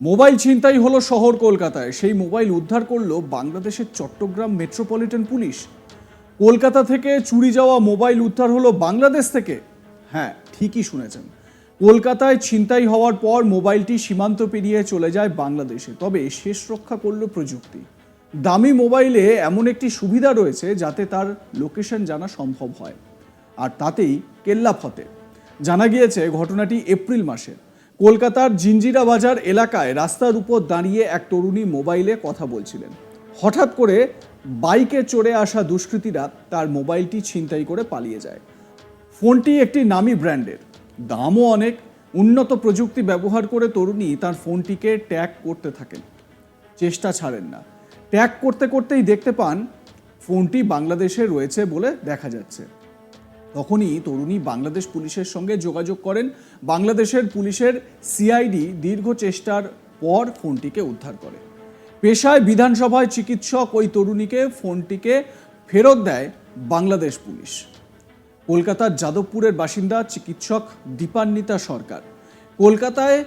Mobile ছিনতাই হলো শহর কলকাতায়। সেই মোবাইল উদ্ধার করল বাংলাদেশের চট্টগ্রাম মেট্রোপলিটন পুলিশ। কলকাতা থেকে চুরি যাওয়া মোবাইল উদ্ধার হলো বাংলাদেশ থেকে। হ্যাঁ ঠিকই শুনেছেন। কলকাতায় ছিনতাই হওয়ার পর মোবাইলটি সীমান্ত পেরিয়ে চলে যায় বাংলাদেশে। তবে শেষ রক্ষা করল প্রযুক্তি। দামি মোবাইলে এমন একটি সুবিধা রয়েছে যাতে তার লোকেশন জানা সম্ভব হয়। আর তাতেই কেল্লা ফতে জানা গিয়েছে, ঘটনাটি এপ্রিল মাসে। কলকাতার জিঞ্জিরা বাজার এলাকায় রাস্তার উপর দাঁড়িয়ে এক তরুণী মোবাইলে কথা বলছিলেন। হঠাৎ করে বাইকে চড়ে আসা দুষ্কৃতীরা তার মোবাইলটি ছিনতাই করে পালিয়ে যায়। ফোনটি একটি নামি ব্র্যান্ডের। দামও অনেক। উন্নত প্রযুক্তি ব্যবহার করে তরুণী তার ফোনটিকে ট্যাগ করতে থাকেন। চেষ্টা ছাড়েন না। ট্যাগ করতে করতেই দেখতে পান, ফোনটি বাংলাদেশে রয়েছে বলে দেখা যাচ্ছে। তখনই তরুণী বাংলাদেশ পুলিশের সঙ্গে যোগাযোগ করেন। বাংলাদেশের পুলিশের সিআইডি দীর্ঘ চেষ্টার পর ফোনটিকে উদ্ধার করে। পেশায় বিধানসভায় চিকিৎসক ওই তরুণীকে ফোনটিকে ফেরত দেয় বাংলাদেশ পুলিশ। কলকাতার যাদবপুরের বাসিন্দা চিকিৎসক দীপান্বিতা সরকার। কলকাতায়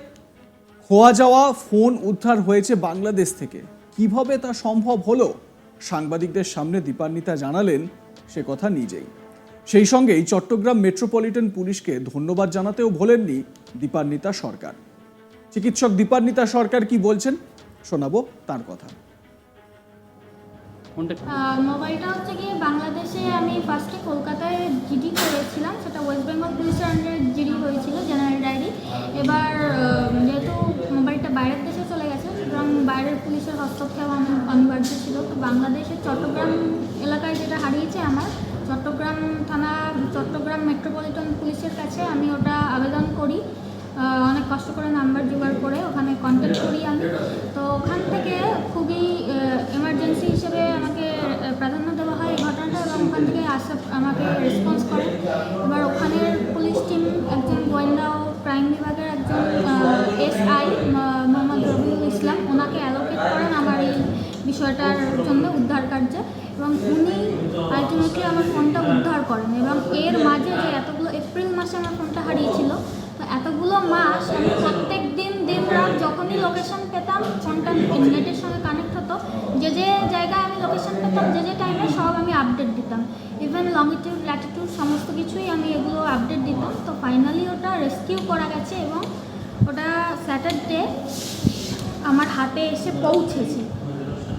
খোয়া যাওয়া ফোন উদ্ধার হয়েছে বাংলাদেশ থেকে। কীভাবে তা সম্ভব হলো? সাংবাদিকদের সামনে দীপান্বিতা জানালেন সে কথা নিজেই। সেই সঙ্গেই চট্টগ্রাম মেট্রোপলিটন পুলিশকে ধন্যবাদ জানাতেও ভোলেননি দীপান্বিতা সরকার। চিকিৎসক দীপান্বিতা সরকার কি বলছেন শোনাবো তার কথা। আর মোবাইলটা হচ্ছে গিয়ে বাংলাদেশে আমি ফার্স্টে কলকাতায় জিডি করেছিলাম সেটা ওয়েস্ট বেঙ্গল পুলিশের আন্ডারে জিডি হয়েছিল জেনারেল ডায়েরি এবার যেহেতু মোবাইলটা বাইরের দেশে চলে গেছে সুতরাং বাইরের পুলিশের হস্তক্ষেপ অনিবার্য ছিল। তো বাংলাদেশের চট্টগ্রাম এলাকায় যেটা হারিয়েছে আমার চট্টগ্রাম থানা, চট্টগ্রাম মেট্রোপলিটন পুলিশের কাছে আমি ওটা আবেদন করি। অনেক কষ্ট করে নাম্বার জোগাড় করে ওখানে বিষয়টার জন্য উদ্ধার কার্যে এবং উনি আলটিমেটলি আমার ফোনটা উদ্ধার করেন এবং এর মাঝে যে এতগুলো এপ্রিল মাসে আমার ফোনটা হারিয়েছিল, তো এতগুলো মাস আমি প্রত্যেক দিন দিন রাত যখনই লোকেশন পেতাম, ফোনটা নেটের সঙ্গে কানেক্ট হতো, যে যে জায়গায় আমি লোকেশন পেতাম, যে যে টাইমে সব আমি আপডেট দিতাম। ইভেন লংটিটিউড ল্যাটিটিউড সমস্ত কিছুই আমি এগুলো আপডেট দিতাম। তো ফাইনালি ওটা রেস্কিউ করা গেছে এবং ওটা স্যাটারডে আমার হাতে এসে পৌঁছেছে।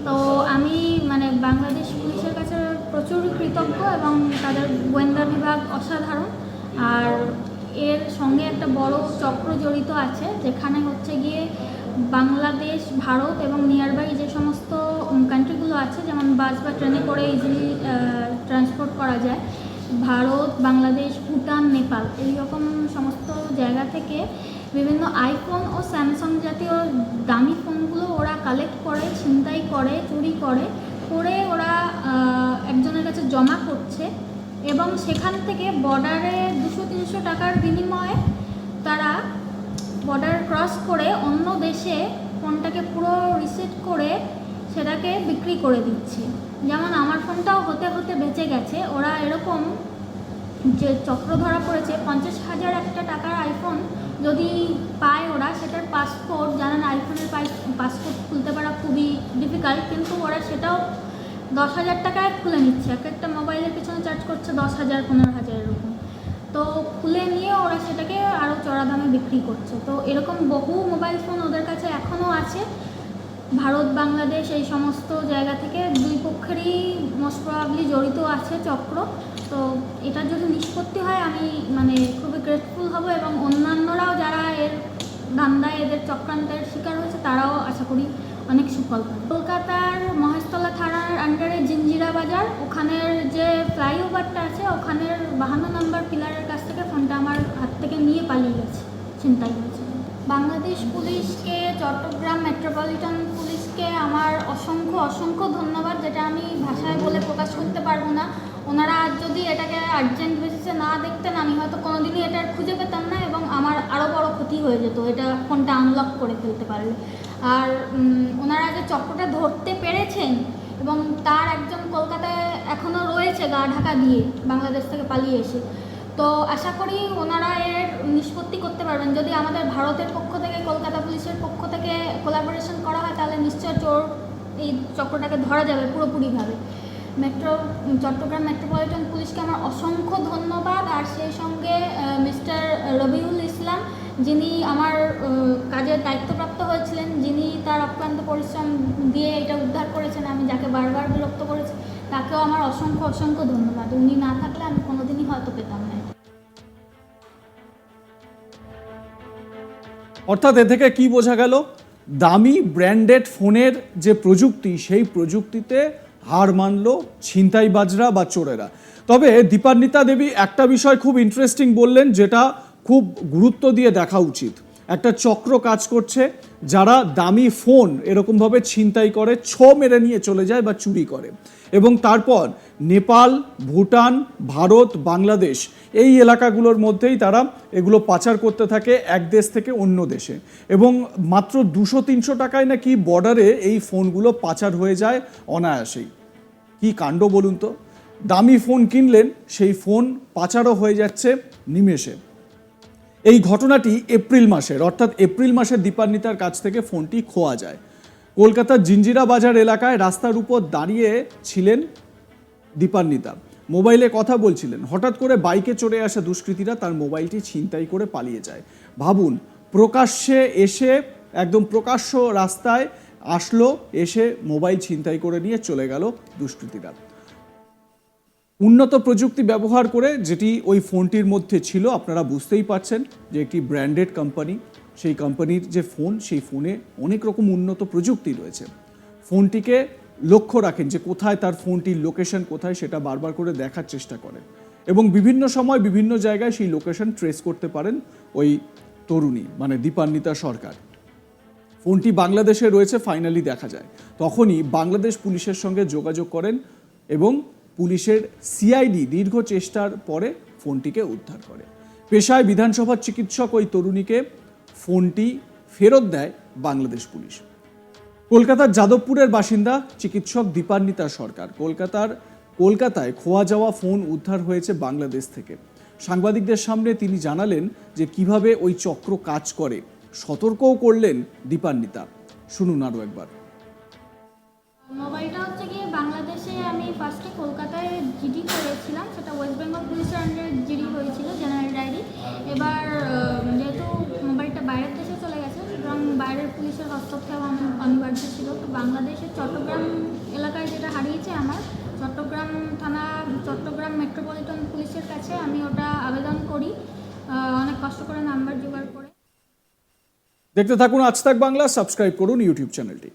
তো আমি মানে বাংলাদেশ পুলিশের কাছে প্রচুর কৃতজ্ঞ এবং তাদের গোয়েন্দা বিভাগ অসাধারণ। আর এর সঙ্গে একটা বড় চক্র জড়িত আছে, যেখানে হচ্ছে গিয়ে বাংলাদেশ, ভারত এবং নিয়ারবাই যে সমস্ত কান্ট্রিগুলো আছে, যেমন বাস বা ট্রেনে করে ইজিলি ট্রান্সপোর্ট করা যায়। ভারত, বাংলাদেশ, ভুটান, নেপাল এই রকম সমস্ত জায়গা থেকে বিভিন্ন আইফোন ও স্যামসাং জাতীয় কালেক্ট করে, ছিনতাই করে, চুরি করে করে ওরা একজনের কাছে জমা করছে এবং সেখান থেকে বর্ডারে দুশো, তিনশো টাকার বিনিময়ে তারা বর্ডার ক্রস করে অন্য দেশে ফোনটাকে পুরো রিসেট করে সেটাকে বিক্রি করে দিচ্ছে। যেমন আমার ফোনটাও হতে হতে বেঁচে গেছে। ওরা এরকম যে চক্র ধরা পড়েছে, পঞ্চাশ হাজার একটা টাকার আইফোন যদি পায় ওরা, সেটার পাসপোর্ট জানেন আইফোনের পাসপোর্ট খুলতে পারা খুবই ডিফিকাল্ট কিন্তু ওরা সেটাও দশ হাজার টাকায় খুলে নিচ্ছে। এক একটা মোবাইলের পিছনে চার্জ করছে দশ হাজার, পনেরো হাজার এরকম। তো খুলে নিয়ে ওরা সেটাকে আরও চড়া দামে বিক্রি করছে। তো এরকম বহু মোবাইল ফোন ওদের কাছে এখনও আছে। ভারত, বাংলাদেশ এই সমস্ত জায়গা থেকে দুই পক্ষেরই মোস্ট প্রবাবলি জড়িত আছে চক্র। তো এটা যদি নিষ্পত্তি হয়, আমি মানে খুবই গ্রেটফুল হব এবং অন্যান্যরাও যারা এর ধান্দায় এদের চক্রান্তের শিকার হয়েছে, তারাও আশা করি অনেক সুফল কলকাতার মহেশতলা থানার আন্ডারে জিঞ্জিরা বাজার, ওখানের যে ফ্লাইওভারটা আছে, ওখানের বাহান্ন নম্বর পিলারের কাছ থেকে ফোনটা আমার হাত থেকে নিয়ে পালিয়ে গেছে চিন্তাই হয়েছে। বাংলাদেশ পুলিশকে, চট্টগ্রাম মেট্রোপলিটন পুলিশকে আমার অসংখ্য অসংখ্য ধন্যবাদ, যেটা আমি ভাষায় বলে প্রকাশ করতে পারব না। ওনারা যদি এটাকে আর্জেন্ট বেসিসে না দেখতেন, আমি হয়তো কোনোদিনই এটা খুঁজে পেতাম না এবং আমার আরও বড় ক্ষতি হয়ে যেত। এটা ফোনটা আনলক করে ফেলতে পারলে। আর ওনারা যে চক্রটা ধরতে পেরেছেন এবং তার একজন কলকাতায় এখনও রয়েছে গা ঢাকা দিয়ে বাংলাদেশ থেকে পালিয়ে এসে, তো আশা করি ওনারা এর নিষ্পত্তি করতে পারবেন। যদি আমাদের ভারতের পক্ষ থেকে, কলকাতা পুলিশের পক্ষ থেকে কোলাবোরেশন করা হয়, তাহলে নিশ্চয় চোর এই চক্রটাকে ধরা যাবে পুরোপুরিভাবে। মেট্রো চট্টগ্রাম মেট্রোপলিটন পুলিশকে আমার অসংখ্য ধন্যবাদ। আর সেই সঙ্গে মিস্টার রবিউল ইসলাম, যিনি আমার কাজের দায়িত্বপ্রাপ্ত হয়েছিলেন, যিনি তার অক্লান্ত পরিশ্রম দিয়ে এটা উদ্ধার করেছেন, আমি যাকে বারবার বিরক্ত করেছি, তাকেও আমার অসংখ্য অসংখ্য ধন্যবাদ। উনি না থাকলে আমি কোনোদিনই হয়তো পেতাম না। অর্থাৎ এ থেকে কি বোঝা গেল? দামি, ব্র্যান্ডেড ফোনের যে প্রযুক্তি, সেই প্রযুক্তিতে হার মানল ছিনতাইবাজরা বা চোরেরা। তবে দীপান্বিতা দেবী একটা বিষয় খুব ইন্টারেস্টিং বললেন, যেটা খুব গুরুত্ব দিয়ে দেখা উচিত। একটা চক্র কাজ করছে, যারা দামি ফোন এরকমভাবে ছিনতাই করে, ছ মেরে নিয়ে চলে যায় বা চুরি করে। এবং তারপর নেপাল, ভুটান, ভারত, বাংলাদেশ এই এলাকাগুলোর মধ্যেই তারা এগুলো পাচার করতে থাকে এক দেশ থেকে অন্য দেশে। এবং মাত্র দুশো তিনশো টাকায় নাকি বর্ডারে এই ফোনগুলো পাচার হয়ে যায় অনায়াসেই। কি কাণ্ড বলুন তো? দামি ফোন কিনলেন, সেই ফোন পাচারও হয়ে যাচ্ছে নিমেষে। এই ঘটনাটি এপ্রিল মাসের, অর্থাৎ এপ্রিল মাসে দীপান্বিতার কাছ থেকে ফোনটি খোয়া যায়। কলকাতার জিঞ্জিরা বাজার এলাকায় রাস্তার উপর দাঁড়িয়ে ছিলেন দীপান্বিতা। মোবাইলে কথা বলছিলেন। হঠাৎ করে বাইকে চড়ে আসা দুষ্কৃতীরা তার মোবাইলটি ছিনতাই করে পালিয়ে যায়। ভাবুন, প্রকাশ্যে এসে, একদম প্রকাশ্য রাস্তায় আসলো, এসে মোবাইল ছিনতাই করে নিয়ে চলে গেল দুষ্কৃতীরা। উন্নত প্রযুক্তি ব্যবহার করে যেটি ওই ফোনটির মধ্যে ছিল, আপনারা বুঝতেই পারছেন যে একটি ব্র্যান্ডেড কোম্পানি সেই কোম্পানির যে ফোন সেই ফোনে অনেক রকম উন্নত প্রযুক্তি রয়েছে। ফোনটিকে লক্ষ্য রাখেন যে কোথায় তার ফোনটির লোকেশন কোথায়, সেটা বারবার করে দেখার চেষ্টা করেন। এবং বিভিন্ন সময় বিভিন্ন জায়গায় সেই লোকেশন ট্রেস করতে পারেন ওই তরুণী মানে দীপান্বিতা সরকার। ফোনটি বাংলাদেশে রয়েছে ফাইনালি দেখা যায়। তখনই বাংলাদেশ পুলিশের সঙ্গে যোগাযোগ করেন এবং পুলিশের সিআইডি দীর্ঘ চেষ্টার পরে ফোনটিকে উদ্ধার করে। পেশায় বিধানসভার চিকিৎসক ওই তরুণীকে ফোনটি ফেরত দেয় বাংলাদেশ পুলিশ। কলকাতার যাদবপুরের বাসিন্দা চিকিৎসক দীপান্বিতা সরকার। কলকাতার, কলকাতায় খোয়া যাওয়া ফোন উদ্ধার হয়েছে বাংলাদেশ থেকে। সাংবাদিকদের সামনে তিনি জানালেন যে কীভাবে ওই চক্র কাজ করে। সতর্কও করলেন দীপান্বিতা। শুনুন আরও একবার। ফার্স্টে কলকাতায় জিডি করেছিলাম, সেটা ওয়েস্ট বেঙ্গল পুলিশের আন্ডারে জিডি হয়েছিল জেনারেল ডায়েরি এবার যেহেতু মোবাইলটা বাইরের দেশে চলে গেছে, সুতরাং বাইরের পুলিশের হস্তক্ষেপ অনিবার্য ছিল। তো বাংলাদেশের চট্টগ্রাম এলাকায় যেটা হারিয়েছে আমার, চট্টগ্রাম থানা, চট্টগ্রাম মেট্রোপলিটন পুলিশের কাছে আমি ওটা আবেদন করি। অনেক কষ্ট করে নাম্বার জোগাড় করে। দেখতে থাকুন আজ তাক বাংলা, সাবস্ক্রাইব করুন ইউটিউব চ্যানেলটি।